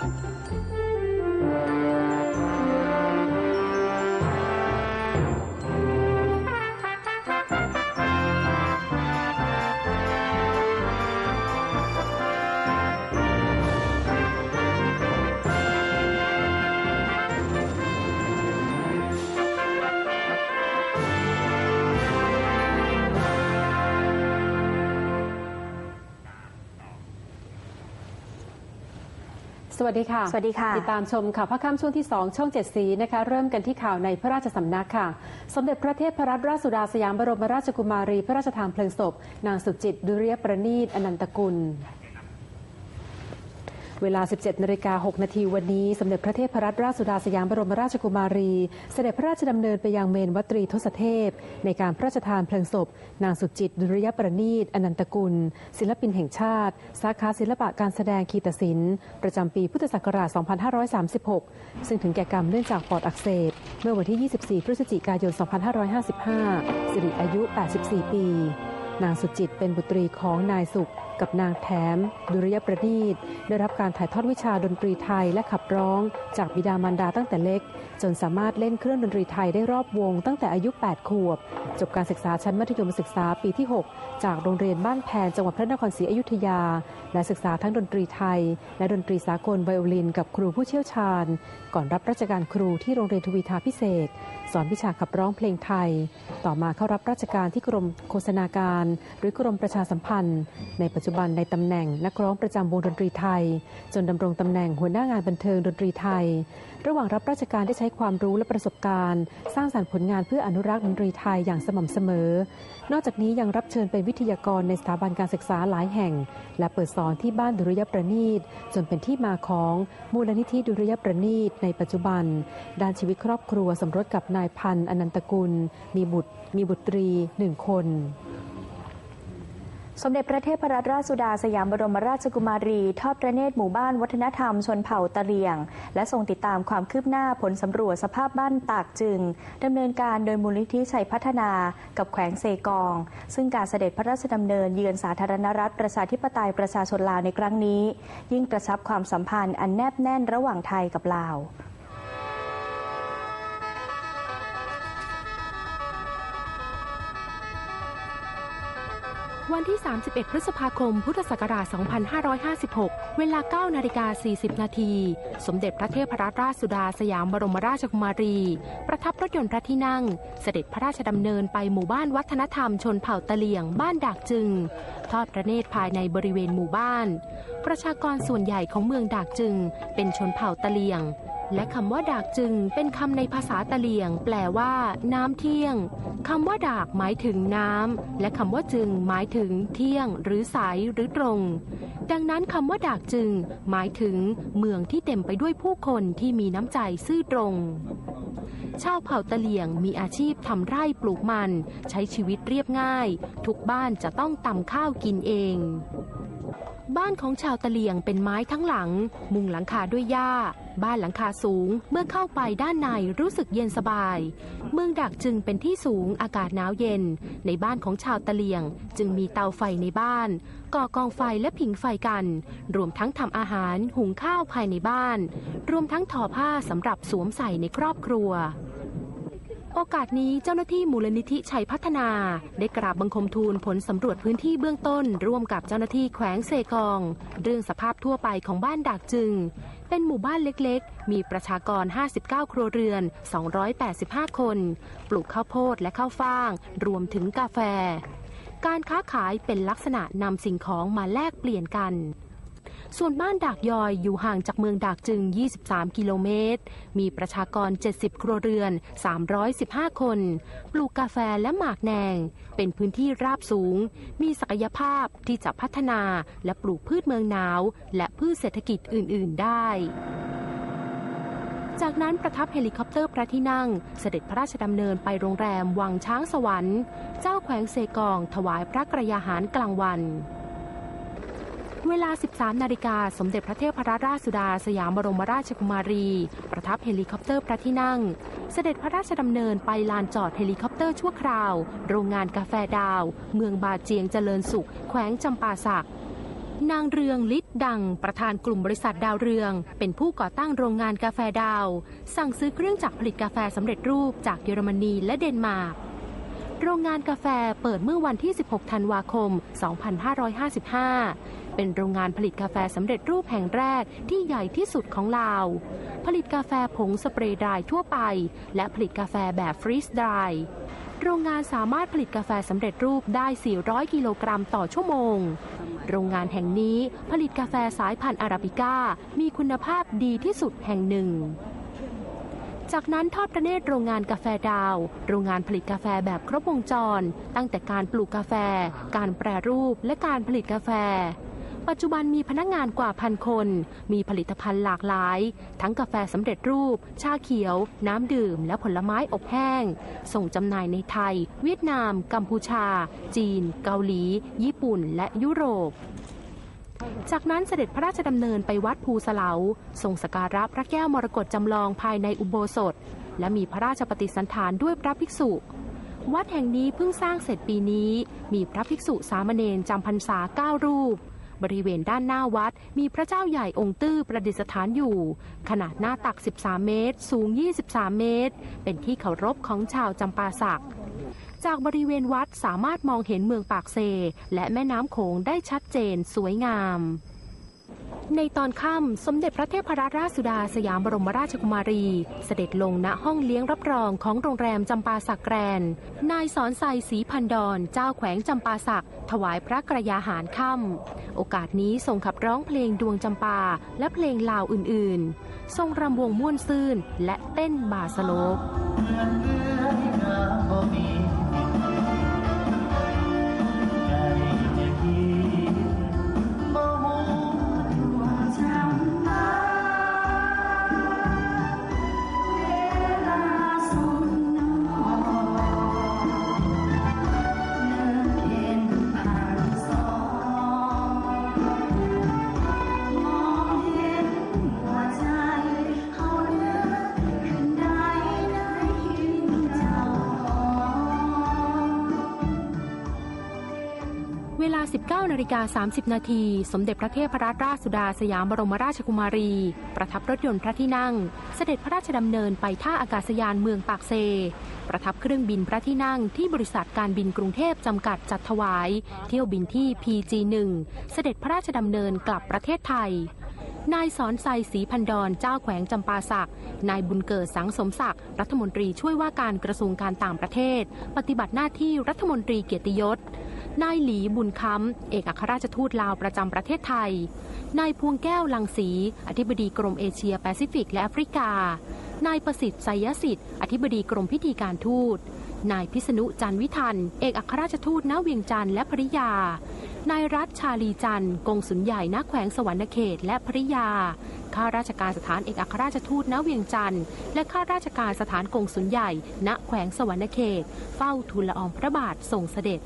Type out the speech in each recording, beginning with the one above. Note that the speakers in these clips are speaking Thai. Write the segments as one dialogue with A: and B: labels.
A: Thank you. สวัสดีค่ะ
B: สวัสดีค่ะ
A: ติดตามชมข่าวพระค่ำช่วงที่ 2 ช่องเจ็ดสีนะคะ เริ่มกันที่ข่าวในพระราชสำนักค่ะ สมเด็จพระเทพรัตนราชสุดาสยามบรมราชกุมารี พระราชทานเพลิงศพ นางสุจิตดุริยประณีตอนันตกุล เวลา 17นาฬิกา6นาทีวันนี้ สมเด็จพระเทพรัตนราชสุดาสยามบรมราชกุมารี เสด็จพระราชดำเนินไปยังเมนวัตรีทศเทพ ในการพระราชทานเพลิงศพ นางสุจิตดุริยประณีตอนันตกุล ศิลปินแห่งชาติ สาขาศิลปะการแสดงคีตศิลป์ ประจำปีพุทธศักราช 2536 ซึ่งถึงแก่กรรมเนื่องจากปอดอักเสบ เมื่อวันที่ 24 พฤศจิกายน 2555 สิริอายุ 84 ปี นางสุจิตเป็นบุตรีของนายสุข กับนางแถม ดุริยประณีตได้รับการถ่ายทอดวิชาดนตรีไทยและขับร้อง จากบิดามารดาตั้งแต่เล็ก จนสามารถเล่นเครื่องดนตรีไทยได้รอบวง ตั้งแต่อายุ 8 ขวบ จบการศึกษาชั้นมัธยมศึกษาปีที่ 6 จากโรงเรียนบ้านแพนจังหวัดพระนครศรีอยุธยา และศึกษาทั้งดนตรีไทย และดนตรีสากลไวโอลิน กับครูผู้เชี่ยวชาญ ก่อนรับราชการครูที่โรงเรียนทวีทาพิเศษ สอนวิชาขับร้องเพลงไทย ต่อมาเข้ารับราชการที่กรมโฆษณาการ หรือกรมประชาสัมพันธ์ ในปัจจุบันในตำแหน่งนักร้องประจำวงดนตรีไทย จนดำรงตำแหน่งหัวหน้างานบันเทิงดนตรีไทย ระหว่างรับราชการได้ใช้ความรู้และประสบการณ์ สร้างสรรค์ผลงานเพื่ออนุรักษ์ดนตรีไทยอย่างสม่ำเสมอ นอกจากนี้ยังรับเชิญเป็นวิทยากรในสถาบันการศึกษาหลายแห่ง และเปิดสอนที่บ้านดุริยประณีตจนเป็นที่มาของมูลนิธิดุริยประณีตในปัจจุบัน ด้านชีวิตครอบครัวสมรสกับนายพันธ์อนันตกุล มีบุตรมีบุตรีหนึ่งคน
B: สมเด็จพระเทพรัตนราชสุดาสยามบรมราชกุมารี ทอดพระเนตรหมู่บ้านวัฒนธรรมชนเผ่าตะเลียง และทรงติดตามความคืบหน้าผลสำรวจสภาพบ้านตากจึงดำเนินการโดยมูลนิธิชัยพัฒนากับแขวงเซกอง ซึ่งการเสด็จพระราชดำเนินเยือนสาธารณรัฐประชาธิปไตยประชาชนลาวในครั้งนี้ ยิ่งกระชับความสัมพันธ์อันแนบแน่นระหว่างไทยกับลาว
C: วันที่ 31 พฤษภาคม พุทธศักราช 2556 เวลา 9 นาฬิกา 40 นาที สมเด็จพระเทพรัตนราชสุดาสยามบรมราชกุมารี ประทับรถยนต์พระที่นั่ง เสด็จพระราชดำเนินไปหมู่บ้านวัฒนธรรมชนเผ่าตะเลียงบ้านดากจึง ทอดพระเนตรภายในบริเวณหมู่บ้าน ประชากรส่วนใหญ่ของเมืองดากจึง เป็นชนเผ่าตะเลียง และคำว่าดากจึงเป็นคำในภาษาตะเลียง แปลว่า น้ำเที่ยงคำว่าดากหมายถึงน้ำและคำว่าจึงหมายถึงเที่ยง หรือสายหรือตรง ดังนั้นคำว่าดากจึง หมายถึงเมืองที่เต็มไปด้วยผู้คนที่มีน้ำใจซื่อตรงชาวเผ่าตะเลียงมีอาชีพทำไร่ปลูกมัน ใช้ชีวิตเรียบง่าย ทุกบ้านจะต้องตำข้าวกินเอง บ้านของชาวตะเลียงเป็นไม้ทั้งหลัง มุงหลังคาด้วยหญ้า บ้านหลังคาสูง เมื่อเข้าไปด้านในรู้สึกเย็นสบาย เมืองดักจึงเป็นที่สูงอากาศหนาวเย็น ในบ้านของชาวตะเลียง จึงมีเตาไฟในบ้าน ก่อกองไฟและผิงไฟกัน รวมทั้งทำอาหารหุงข้าวภายในบ้าน รวมทั้งทอผ้าสำหรับสวมใส่ในครอบครัว โอกาสนี้เจ้าหน้าที่มูลนิธิชัยพัฒนา ได้กราบบังคมทูลผลสำรวจพื้นที่เบื้องต้น ร่วมกับเจ้าหน้าที่แขวงเซกอง เรื่องสภาพทั่วไปของบ้านดากจึง เป็นหมู่บ้านเล็กๆ มีประชากร 59 ครัวเรือน 285 คน ปลูกข้าวโพดและข้าวฟ่าง รวมถึงกาแฟ การค้าขายเป็นลักษณะนำสิ่งของมาแลกเปลี่ยนกัน ส่วนบ้านดากยอยอยู่ห่างจากเมืองดากจึง 23 กิโลเมตร มีประชากร 70 ครัวเรือน 315 คน ปลูกกาแฟและหมากแนง เป็นพื้นที่ราบสูง มีศักยภาพที่จะพัฒนาและปลูกพืชเมืองหนาว และพืชเศรษฐกิจอื่น ๆ ได้จากนั้นประทับเฮลิคอปเตอร์พระที่นั่ง เสด็จพระราชดำเนินไปโรงแรมวังช้างสวรรค์ เจ้าแขวงเซกอง ถวายพระกระยาหารกลางวัน เวลา 13 นาฬิกา สมเด็จพระเทพรัตนราชสุดา สยามบรมราชกุมารี ประทับเฮลิคอปเตอร์พระที่นั่ง เสด็จพระราชดำเนินไปลานจอดเฮลิคอปเตอร์ชั่วคราว โรงงานกาแฟดาว เมืองบาเจียงเจริญสุข แขวงจำปาสักนางเรืองลิศดัง ประธานกลุ่มบริษัทดาวเรือง เป็นผู้ก่อตั้งโรงงานกาแฟดาว สั่งซื้อเครื่องจักรผลิตกาแฟสำเร็จรูปจากเยอรมนีและเดนมาร์ก โรงงานกาแฟเปิดเมื่อวันที่ 16 ธันวาคม 2555 เป็นโรงงานผลิตกาแฟสำเร็จรูปแห่งแรกที่ใหญ่ที่สุดของลาว ผลิตกาแฟผงสเปรย์ดรายทั่วไป และผลิตกาแฟแบบฟรีสดรายโรงงานสามารถผลิตกาแฟสำเร็จรูปได้ 400 กิโลกรัมต่อชั่วโมง โรงงานแห่งนี้ผลิตกาแฟสายพันธุ์อาราบิก้า มีคุณภาพดีที่สุดแห่งหนึ่ง จากนั้นทอดพระเนตรโรงงานกาแฟดาว โรงงานผลิตกาแฟแบบครบวงจร ตั้งแต่การปลูกกาแฟ การแปรรูปและการผลิตกาแฟ ปัจจุบันมีพนักงานกว่าพันคน มีผลิตภัณฑ์หลากหลาย ทั้งกาแฟสำเร็จรูป ชาเขียว น้ำดื่ม และผลไม้อบแห้ง ส่งจำหน่ายในไทย เวียดนาม กัมพูชา จีน เกาหลี ญี่ปุ่น และยุโรป จากนั้นเสด็จพระราชดำเนินไปวัดภูสเลาทรงสกการะพระแก้วมรกตจำลองภายในอุโบสถ และมีพระราชปฏิสันถานด้วยพระภิกษุ วัดแห่งนี้เพิ่งสร้างเสร็จปีนี้ มีพระภิกษุสามเณรจำพรรษาเก้ารูป บริเวณด้านหน้าวัดมีพระเจ้าใหญ่องค์ตื้อประดิษฐานอยู่ ขนาดหน้าตัก 13 เมตร สูง 23 เมตร เป็นที่เคารพของชาวจำปาสัก จากบริเวณวัดสามารถมองเห็นเมืองปากเซ และแม่น้ำโขงได้ชัดเจนสวยงาม ในตอนค่ำสมเด็จพระเทพรัตนราชสุดาสยามบรมราชกุมารี เสด็จลงณห้องเลี้ยงรับรองของโรงแรมจำปาสักแกรน นายสอนไซศรีพันดอนเจ้าแขวงจำปาสัก ถวายพระกระยาหารค่ำ โอกาสนี้ทรงขับร้องเพลงดวงจำปาและเพลงลาวอื่นๆ ทรงรำวงม่วนซื่นและเต้นบาสโลป เวลา 19นาฬิกา30 นาที สมเด็จพระเทพรัตนราชสุดาสยามบรมราชกุมารี ประทับรถยนต์พระที่นั่ง เสด็จพระราชดำเนินไปท่าอากาศยานเมืองปากเซ ประทับเครื่องบินพระที่นั่งที่บริษัทการบินกรุงเทพจำกัดจัดถวาย เที่ยวบินที่ PG1 เสด็จพระราชดำเนินกลับประเทศไทยนายสอนไซศรีพันดอนเจ้าแขวงจำปาสัก นายบุญเกิดสังสมศักดิ์รัฐมนตรีช่วยว่าการกระทรวงการต่างประเทศ ปฏิบัติหน้าที่รัฐมนตรีเกียรติยศ นายหลีบุญคำเอกอัครราชทูตลาวประจำประเทศไทย นายพวงแก้วลังสี อธิบดีกรมเอเชียแปซิฟิกและแอฟริกา นายประสิทธิ์ไสยสิทธิ์ อธิบดีกรมพิธีการทูต นายพิษณุจันทร์วิทัน เอกอัครราชทูตณเวียงจันทร์และภริยา นายรัฐชาลีจันทร์กงสุลใหญ่ณแขวงสวรรณเขตและภริยา ข้าราชการสถานเอกอัครราชทูตณเวียงจันทร์และข้าราชการสถานกงสุลใหญ่ ณแขวงสวรรณเขต เฝ้าทูลละอองพระบาททรงเสด็จ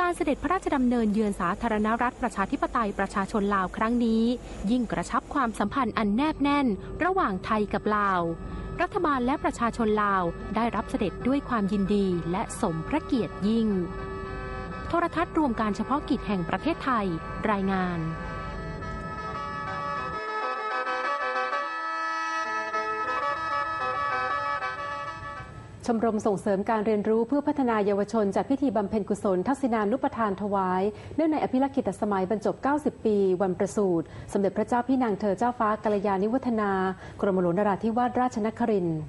C: การเสด็จพระราชดำเนินเยือนสาธารณรัฐประชาธิปไตยประชาชนลาวครั้งนี้ ยิ่งกระชับความสัมพันธ์อันแนบแน่น ระหว่างไทยกับลาว รัฐบาลและประชาชนลาวได้รับเสด็จด้วยความยินดีและสมพระเกียรติยิ่ง โทรทัศน์รวมการเฉพาะกิจแห่งประเทศไทย รายงาน
A: ชมรมส่งเสริมการเรียนรู้เพื่อพัฒนาเยาวชนจัดพิธีบำเพ็ญกุศล ทักษิณานุปทานถวาย เนื่องในอภิรักษ์กิตสมัยบรรจบ 90 ปี วันประสูติ สมเด็จพระเจ้าพี่นางเธอเจ้าฟ้ากัลยาณิวัฒนา กรมหลวงนราธิวาสราชนครินทร์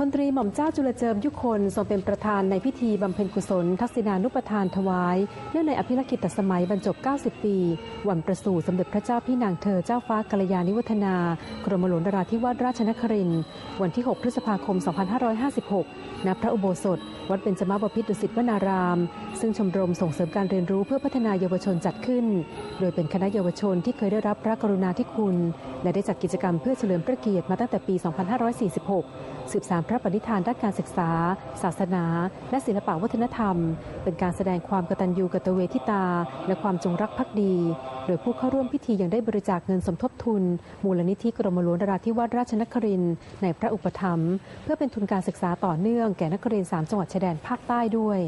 A: พลตรีหม่อมเจ้าจุลเจิมยุคนทรงเป็นประธานในพิธีบำเพ็ญกุศล ทักษิณานุปทานถวาย เนื่องในอภิรักษ์กิตสมัยบรรจบ 90 ปี วันประสูติสมเด็จพระเจ้าพี่นางเธอเจ้าฟ้ากัลยาณิวัฒนากรมหลวงนราธิวาสราชนครินทร์วันที่ 6 พฤษภาคม 2556 ณ พระอุโบสถ วัดเบญจมาบพิตรดุสิตวนาราม ซึ่งชมรมส่งเสริมการเรียนรู้เพื่อพัฒนาเยาวชนจัดขึ้น โดยเป็นคณะเยาวชนที่เคยได้รับพระกรุณาธิคุณ และได้จัดกิจกรรมเพื่อเฉลิมพระเกียรติมาตั้งแต่ปี 2546สืบสานพระปณิธานด้านการศึกษา ศาสนา และศิลปวัฒนธรรม เป็นการแสดงความกตัญญูกตเวทิตา และความจงรักภักดี โดยผู้เข้าร่วมพิธียังได้บริจาคเงินสมทบทุน มูลนิธิกรมหลวงนราธิวาสราชนครินทร์ในพระอุปถัมภ์เพื่อเป็นทุนการศึกษาต่อเนื่องแก่นักเรียน3จังหวัดชายแดนภาคใต้ด้วย